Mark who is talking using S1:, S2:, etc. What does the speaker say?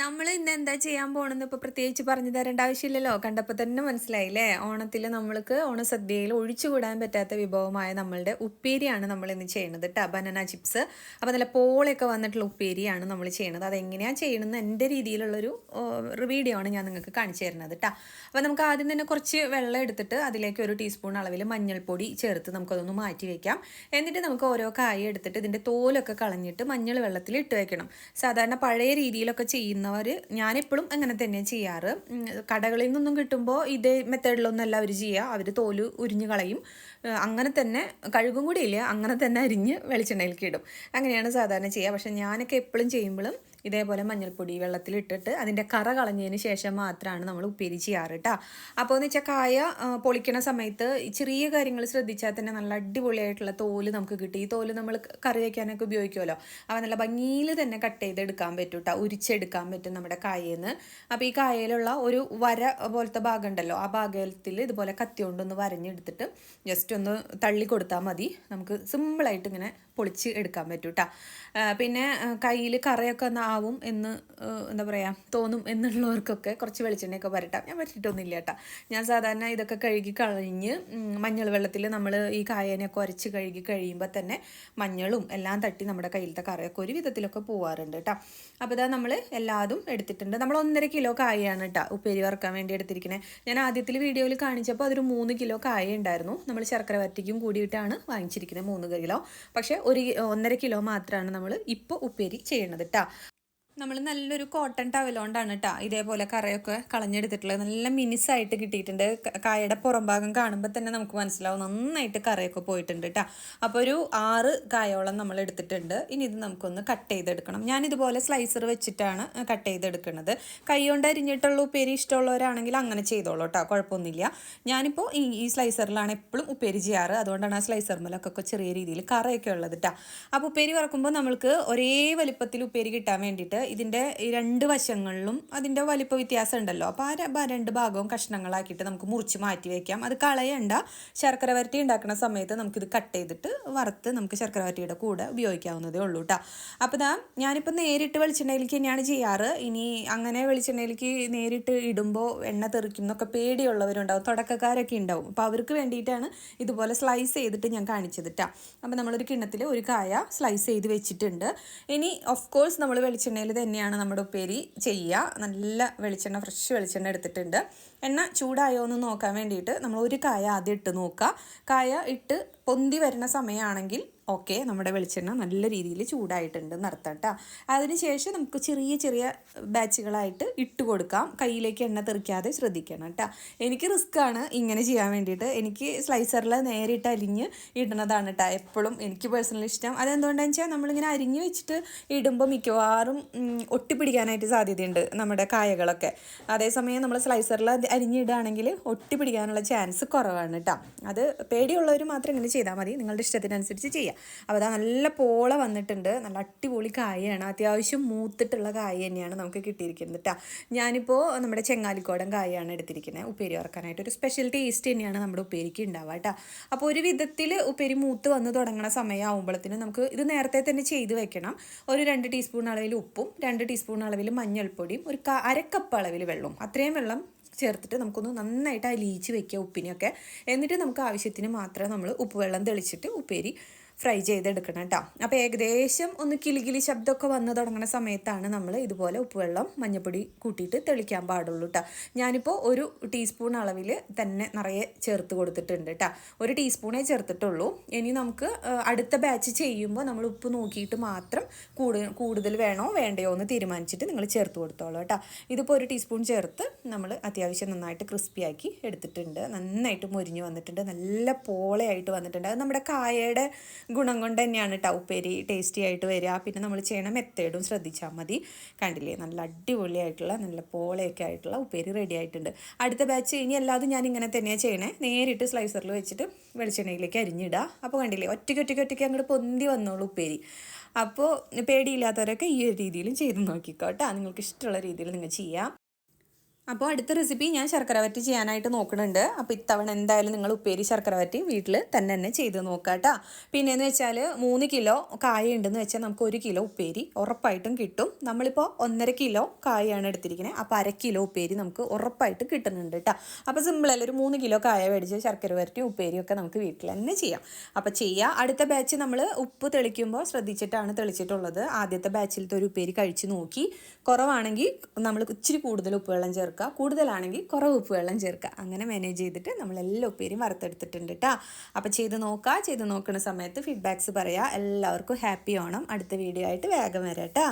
S1: നമ്മൾ ഇന്ന് എന്താ ചെയ്യാൻ പോകണമെന്ന് ഇപ്പൊ പ്രത്യേകിച്ച് പറഞ്ഞു തരേണ്ട ആവശ്യമില്ലല്ലോ. കണ്ടപ്പോൾ തന്നെ മനസ്സിലായി മനസ്സിലായില്ലേ? ഓണത്തിൽ നമ്മൾക്ക് ഓണസദ്യയിൽ ഒഴിച്ചുകൂടാൻ പറ്റാത്ത വിഭവമായ നമ്മളുടെ ഉപ്പേരിയാണ് നമ്മൾ ഇന്ന് ചെയ്യുന്നത് കേട്ടോ ബനാന ചിപ്സ്. അപ്പോൾ നല്ല പോളയൊക്കെ വന്നിട്ടുള്ള ഉപ്പേരിയാണ് നമ്മൾ ചെയ്യുന്നത് അതെങ്ങനെയാണ് ചെയ്യണമെന്ന് എന്റെ രീതിയിലുള്ളൊരു വീഡിയോ ആണ് ഞാൻ നിങ്ങൾക്ക് കാണിച്ചു തരുന്നത് കേട്ടോ അപ്പോൾ നമുക്ക് ആദ്യം തന്നെ കുറച്ച് വെള്ളം എടുത്തിട്ട് അതിലേക്ക് ഒരു ടീസ്പൂൺ അളവിൽ മഞ്ഞൾപ്പൊടി ചേർത്ത് നമുക്കതൊന്ന് മാറ്റി വെക്കാം. എന്നിട്ട് നമുക്ക് ഓരോ കായ എടുത്തിട്ട് ഇതിന്റെ തോലൊക്കെ കളഞ്ഞിട്ട് മഞ്ഞൾ വെള്ളത്തിൽ ഇട്ട് വെക്കണം. സാധാരണ പഴയ രീതിയിലൊക്കെ ചെയ്യുന്ന ചെയ്യുന്നവർ ഞാനെപ്പോഴും അങ്ങനെ തന്നെ ചെയ്യാറ്. കടകളിൽ നിന്നൊന്നും കിട്ടുമ്പോൾ ഇതേ മെത്തേഡിലൊന്നല്ല അവർ ചെയ്യുക അവർ തോൽ ഉരിഞ്ഞ് കളയും. അങ്ങനെ തന്നെ കഴുകും കൂടി ഇല്ല അങ്ങനെ തന്നെ അരിഞ്ഞ് വെളിച്ചെണ്ണയിലേക്ക് ഇടും അങ്ങനെയാണ് സാധാരണ ചെയ്യുക പക്ഷേ ഞാനൊക്കെ എപ്പോഴും ചെയ്യുമ്പോഴും ഇതേപോലെ മഞ്ഞൾപ്പൊടി വെള്ളത്തിലിട്ടിട്ട് അതിന്റെ കറ കളഞ്ഞതിന് ശേഷം മാത്രമാണ് നമ്മൾ ഉപ്പേരി ചെയ്യാറ് കേട്ടോ അപ്പോൾ എന്ന് വെച്ചാൽ കായ പൊളിക്കണ സമയത്ത് ചെറിയ കാര്യങ്ങൾ ശ്രദ്ധിച്ചാൽ തന്നെ നല്ല അടിപൊളിയായിട്ടുള്ള തോൽ നമുക്ക് കിട്ടി. ഈ തോൽ നമ്മൾ കറി വയ്ക്കാനൊക്കെ ഉപയോഗിക്കുമല്ലോ അപ്പോൾ നല്ല ഭംഗിയിൽ തന്നെ കട്ട് ചെയ്തെടുക്കാൻ പറ്റും കേട്ടോ ഉരിച്ചെടുക്കാൻ പറ്റും നമ്മുടെ കായേന്ന്. അപ്പോൾ ഈ കായയിലുള്ള ഒരു വര പോലത്തെ ഭാഗം ഉണ്ടല്ലോ ആ ഭാഗത്തിൽ ഇതുപോലെ കത്തി കൊണ്ടൊന്ന് വരഞ്ഞെടുത്തിട്ട് ജസ്റ്റ് ഒന്ന് തള്ളി കൊടുത്താൽ മതി. നമുക്ക് സിമ്പിളായിട്ട് ഇങ്ങനെ പൊളിച്ച് എടുക്കാൻ പറ്റും കേട്ടോ പിന്നെ കയ്യിൽ കറയൊക്കെ ഒന്ന് ആവും എന്ന് എന്താ പറയുക തോന്നും എന്നുള്ളവർക്കൊക്കെ കുറച്ച് വെളിച്ചെണ്ണയൊക്കെ വരട്ടാം. ഞാൻ വരട്ടിട്ടൊന്നുമില്ല കേട്ടോ. ഞാൻ സാധാരണ ഇതൊക്കെ കഴുകി കളഞ്ഞ് മഞ്ഞൾ വെള്ളത്തിൽ നമ്മൾ ഈ കായനെയൊക്കെ ഉരച്ച് കഴുകി കഴിയുമ്പോൾ തന്നെ മഞ്ഞളും എല്ലാം തട്ടി നമ്മുടെ കയ്യിലത്തെ കറിയൊക്കെ ഒരു വിധത്തിലൊക്കെ പോവാറുണ്ട് കേട്ടോ. അപ്പോൾ ഇതാ നമ്മൾ എല്ലാതും എടുത്തിട്ടുണ്ട്. നമ്മൾ ഒന്നര കിലോ കായയാണ് കേട്ടോ ഉപ്പേരി വറക്കാൻ വേണ്ടി എടുത്തിരിക്കുന്നത് ഞാൻ ആദ്യത്തിൽ വീഡിയോയിൽ കാണിച്ചപ്പോൾ അതൊരു മൂന്ന് കിലോ കായ ഉണ്ടായിരുന്നു. നമ്മൾ ശർക്കര വരട്ടിക്കും കൂടിയിട്ടാണ് വാങ്ങിച്ചിരിക്കുന്നത് മൂന്ന് കിലോ. പക്ഷേ ഒരു ഒന്നര കിലോ മാത്രമാണ് നമ്മൾ ഇപ്പോൾ ഉപ്പേരി ചെയ്യണത് കേട്ടോ. നമ്മൾ നല്ലൊരു കോട്ടൺ ടവലോണ്ടാണ് കേട്ടോ ഇതേപോലെ കറയൊക്കെ കളഞ്ഞെടുത്തിട്ടുള്ളത്. നല്ല മിനിസായിട്ട് കിട്ടിയിട്ടുണ്ട്. കായയുടെ പുറംഭാഗം കാണുമ്പോൾ തന്നെ നമുക്ക് മനസ്സിലാവും നന്നായിട്ട് കറയൊക്കെ പോയിട്ടുണ്ട് കേട്ടോ അപ്പോൾ ഒരു ആറ് കായോളം നമ്മൾ എടുത്തിട്ടുണ്ട്. ഇനി ഇത് നമുക്കൊന്ന് കട്ട് ചെയ്തെടുക്കണം. ഞാൻ ഇതുപോലെ സ്ലൈസർ വെച്ചിട്ടാണ് കട്ട് ചെയ്തെടുക്കുന്നത്. കൈ കൊണ്ട് അരിഞ്ഞിട്ടുള്ള ഉപ്പേരി ഇഷ്ടമുള്ളവരാണെങ്കിൽ അങ്ങനെ ചെയ്തോളൂ കേട്ടോ കുഴപ്പമൊന്നുമില്ല. ഞാനിപ്പോൾ ഈ ഈ സ്ലൈസറിലാണ് എപ്പോഴും ഉപ്പേരി ചെയ്യാറ്. അതുകൊണ്ടാണ് ആ സ്ലൈസർ മുലക്കൊക്കെ ചെറിയ രീതിയിൽ കറയൊക്കെ ഉള്ളത് കേട്ടോ അപ്പോൾ ഉപ്പേരി വറക്കുമ്പോൾ നമ്മൾക്ക് ഒരേ വലിപ്പത്തിൽ ഉപ്പേരി കിട്ടാൻ വേണ്ടിയിട്ട് ഇതിന്റെ രണ്ട് വശങ്ങളിലും അതിന്റെ വലിപ്പ വ്യത്യാസം ഉണ്ടല്ലോ അപ്പോൾ ആ രണ്ട് ഭാഗവും കഷ്ണങ്ങളാക്കിയിട്ട് നമുക്ക് മുറിച്ച് മാറ്റി വയ്ക്കാം അത് കളയണ്ട ശർക്കര വരട്ടി ഉണ്ടാക്കുന്ന സമയത്ത് നമുക്കിത് കട്ട് ചെയ്തിട്ട് വറുത്ത് നമുക്ക് ശർക്കര വരട്ടിയുടെ കൂടെ ഉപയോഗിക്കാവുന്നതേ ഉള്ളൂ കേട്ടോ അപ്പോൾ ഇതാ ഞാനിപ്പോൾ നേരിട്ട് വെളിച്ചെണ്ണയിലേക്ക് തന്നെയാണ് ചെയ്യാറ്. ഇനി അങ്ങനെ വെളിച്ചെണ്ണയിലേക്ക് നേരിട്ട് ഇടുമ്പോൾ എണ്ണ തെറിക്കും എന്നൊക്കെ പേടിയുള്ളവരുണ്ടാവും തുടക്കക്കാരൊക്കെ ഉണ്ടാവും. അപ്പോൾ അവർക്ക് വേണ്ടിയിട്ടാണ് ഇതുപോലെ സ്ലൈസ് ചെയ്തിട്ട് ഞാൻ കാണിച്ചത് കേട്ടോ അപ്പോൾ നമ്മളൊരു കിണ്ണത്തിൽ ഒരു കായ സ്ലൈസ് ചെയ്ത് വെച്ചിട്ടുണ്ട്. ഇനി ഓഫ് കോഴ്സ് നമ്മൾ വെളിച്ചെണ്ണയിൽ തന്നെയാണ് നമ്മുടെ ഉപ്പേരി ചെയ്യുക. നല്ല വെളിച്ചെണ്ണ ഫ്രഷ് വെളിച്ചെണ്ണ എടുത്തിട്ടുണ്ട്. എണ്ണ ചൂടായോ എന്ന് നോക്കാൻ വേണ്ടിയിട്ട് നമ്മൾ ഒരു കായ ആദ്യം ഇട്ട് നോക്കുക. കായ ഇട്ട് പൊന്തി വരുന്ന സമയമാണെങ്കിൽ ഓക്കെ നമ്മുടെ വെളിച്ചെണ്ണ നല്ല രീതിയിൽ ചൂടായിട്ടുണ്ട് നടത്താം കേട്ടോ അതിനുശേഷം നമുക്ക് ചെറിയ ചെറിയ ബാച്ചുകളായിട്ട് ഇട്ട് കൊടുക്കാം. കയ്യിലേക്ക് എണ്ണ തെറിക്കാതെ ശ്രദ്ധിക്കണം കേട്ടോ എനിക്ക് ആണ് ഇങ്ങനെ ചെയ്യാൻ വേണ്ടിയിട്ട്. എനിക്ക് സ്ലൈസറിൽ നേരിട്ട് അരിഞ്ഞ് ഇടുന്നതാണ് കേട്ടോ എപ്പോഴും എനിക്ക് പേഴ്സണൽ ഇഷ്ടം. അതെന്തുകൊണ്ടാണെന്ന് വെച്ചാൽ നമ്മളിങ്ങനെ അരിഞ്ഞ് വെച്ചിട്ട് ഇടുമ്പോൾ മിക്കവാറും ഒട്ടിപ്പിടിക്കാനായിട്ട് സാധ്യതയുണ്ട് നമ്മുടെ കായകളൊക്കെ. അതേസമയം നമ്മൾ സ്ലൈസറിൽ അരിഞ്ഞിടുകയാണെങ്കിൽ ഒട്ടിപ്പിടിക്കാനുള്ള ചാൻസ് കുറവാണ് കേട്ടോ അത് പേടിയുള്ളവർ മാത്രം ഇങ്ങനെ ചെയ്താൽ മതി. നിങ്ങളുടെ ഇഷ്ടത്തിനനുസരിച്ച് ചെയ്യാം. അപ്പോൾ അതാ നല്ല പോള വന്നിട്ടുണ്ട്. നല്ല അടിപൊളി കായയാണ്. അത്യാവശ്യം മൂത്തിട്ടുള്ള കായ തന്നെയാണ് നമുക്ക് കിട്ടിയിരിക്കുന്നത് കേട്ടോ ഞാനിപ്പോൾ നമ്മുടെ ചെങ്ങാലിക്കോടൻ കായയാണ് എടുത്തിരിക്കുന്നത്. ഉപ്പേരി ഉറക്കാനായിട്ട് ഒരു സ്പെഷ്യൽ ടേസ്റ്റ് തന്നെയാണ് നമ്മുടെ ഉപ്പേരിക്ക് ഉണ്ടാവുക കേട്ടോ അപ്പോൾ ഒരു വിധത്തിൽ ഉപ്പേരി മൂത്ത് വന്ന് തുടങ്ങുന്ന സമയമാകുമ്പോഴത്തേനും നമുക്ക് ഇത് നേരത്തെ തന്നെ ചെയ്ത് വെക്കണം. ഒരു രണ്ട് ടീസ്പൂൺ അളവിൽ ഉപ്പും രണ്ട് ടീസ്പൂൺ അളവിൽ മഞ്ഞൾപ്പൊടിയും ഒരു അരക്കപ്പ് അളവിൽ വെള്ളവും. അത്രയും വെള്ളം ചേർത്തിട്ട് നമുക്കൊന്ന് നന്നായിട്ട് അലിയിച്ച് വെക്കുക ഉപ്പിനെയൊക്കെ. എന്നിട്ട് നമുക്ക് ആവശ്യത്തിന് മാത്രം നമ്മൾ ഉപ്പ് വെള്ളം തെളിച്ചിട്ട് ഉപ്പേരി ഫ്രൈ ചെയ്തെടുക്കണം കേട്ടോ. അപ്പോൾ ഏകദേശം ഒന്ന് കിളികിളി ശബ്ദമൊക്കെ വന്നു തുടങ്ങുന്ന സമയത്താണ് നമ്മൾ ഇതുപോലെ ഉപ്പുവെള്ളം മഞ്ഞപ്പൊടി കൂട്ടിയിട്ട് തെളിക്കാൻ പാടുള്ളൂ കേട്ടോ. ഞാനിപ്പോൾ ഒരു ടീസ്പൂൺ അളവിൽ തന്നെ നിറയെ ചേർത്ത് കൊടുത്തിട്ടുണ്ട് കേട്ടോ. ഒരു ടീസ്പൂണേ ചേർത്തിട്ടുള്ളൂ. ഇനി നമുക്ക് അടുത്ത ബാച്ച് ചെയ്യുമ്പോൾ നമ്മൾ ഉപ്പ് നോക്കിയിട്ട് മാത്രം കൂടുതൽ കൂടുതൽ വേണോ വേണ്ടയോ എന്ന് തീരുമാനിച്ചിട്ട് നിങ്ങൾ ചേർത്ത് കൊടുത്തോളൂ കേട്ടോ. ഇതിപ്പോൾ ഒരു ടീസ്പൂൺ ചേർത്ത് നമ്മൾ അത്യാവശ്യം നന്നായിട്ട് ക്രിസ്പിയാക്കി എടുത്തിട്ടുണ്ട്. നന്നായിട്ട് മുരിഞ്ഞ് വന്നിട്ടുണ്ട്. നല്ല പോളയായിട്ട് വന്നിട്ടുണ്ട്. അത് നമ്മുടെ കായയുടെ ഗുണം കൊണ്ട് തന്നെയാണ് കേട്ടോ ഉപ്പേരി ടേസ്റ്റി ആയിട്ട് വരിക. പിന്നെ നമ്മൾ ചെയ്യണ മെത്തേഡും ശ്രദ്ധിച്ചാൽ മതി. കണ്ടില്ലേ? നല്ല അടിപൊളിയായിട്ടുള്ള നല്ല പോളയൊക്കെ ആയിട്ടുള്ള ഉപ്പേരി റെഡി ആയിട്ടുണ്ട്. അടുത്ത ബാച്ച് ഇനി അല്ലാതെ ഞാൻ ഇങ്ങനെ തന്നെയാണ് ചെയ്യണേ. നേരിട്ട് സ്ലൈസറിൽ വെച്ചിട്ട് വെളിച്ചെണ്ണയിലേക്ക് അരിഞ്ഞിടുക അപ്പോൾ കണ്ടില്ലേ? ഒറ്റയ്ക്ക് ഒറ്റയ്ക്ക് ഒറ്റയ്ക്ക് അങ്ങോട്ട് പൊന്തി വന്നോളൂ ഉപ്പേരി. അപ്പോൾ പേടിയില്ലാത്തവരൊക്കെ ഈ ഒരു രീതിയിലും ചെയ്ത് നോക്കിക്കോട്ടെ. നിങ്ങൾക്ക് ഇഷ്ടമുള്ള രീതിയിൽ നിങ്ങൾ ചെയ്യാം. അപ്പോൾ അടുത്ത റെസിപ്പി ഞാൻ ശർക്കര വരട്ടി ചെയ്യാനായിട്ട് നോക്കുന്നുണ്ട്. അപ്പോൾ ഇത്തവണ എന്തായാലും നിങ്ങൾ ഉപ്പേരി ശർക്കര വരട്ടി വീട്ടിൽ തന്നെ തന്നെ ചെയ്ത് നോക്കുക കേട്ടോ. പിന്നെയെന്ന് വെച്ചാൽ മൂന്ന് കിലോ കായ ഉണ്ടെന്ന് വെച്ചാൽ നമുക്ക് ഒരു കിലോ ഉപ്പേരി ഉറപ്പായിട്ടും കിട്ടും. നമ്മളിപ്പോൾ ഒന്നര കിലോ കായാണ് എടുത്തിരിക്കുന്നത്. അപ്പോൾ അര കിലോ ഉപ്പേരി നമുക്ക് ഉറപ്പായിട്ട് കിട്ടുന്നുണ്ട് കേട്ടോ. അപ്പോൾ സിമ്പിളല്ല ഒരു മൂന്ന് കിലോ കായ മേടിച്ച് ശർക്കര വരട്ടി ഉപ്പേരിയൊക്കെ നമുക്ക് വീട്ടിൽ തന്നെ ചെയ്യാം. അപ്പോൾ ചെയ്യുക. അടുത്ത ബാച്ച് നമ്മൾ ഉപ്പ് തെളിക്കുമ്പോൾ ശ്രദ്ധിച്ചിട്ടാണ് തെളിച്ചിട്ടുള്ളത്. ആദ്യത്തെ ബാച്ചിലത്തെ ഒരു ഉപ്പേരി കഴിച്ച് നോക്കി. കുറവാണെങ്കിൽ നമ്മൾ ഇച്ചിരി കൂടുതൽ ഉപ്പുവെള്ളം ചേർക്കുക. കൂടുതലാണെങ്കിൽ കുറവ് ഉപ്പ് വെള്ളം ചേർക്കുക. അങ്ങനെ മാനേജ് ചെയ്തിട്ട് നമ്മൾ എല്ലാ ഉപ്പേരിയും വറുത്തെടുത്തിട്ടുണ്ട് കേട്ടോ അപ്പോൾ ചെയ്ത് നോക്കുക ചെയ്ത് നോക്കുന്ന സമയത്ത് ഫീഡ്ബാക്സ് പറയുക എല്ലാവർക്കും ഹാപ്പി ഓണം അടുത്ത വീഡിയോ ആയിട്ട് വേഗം വരാം കേട്ടോ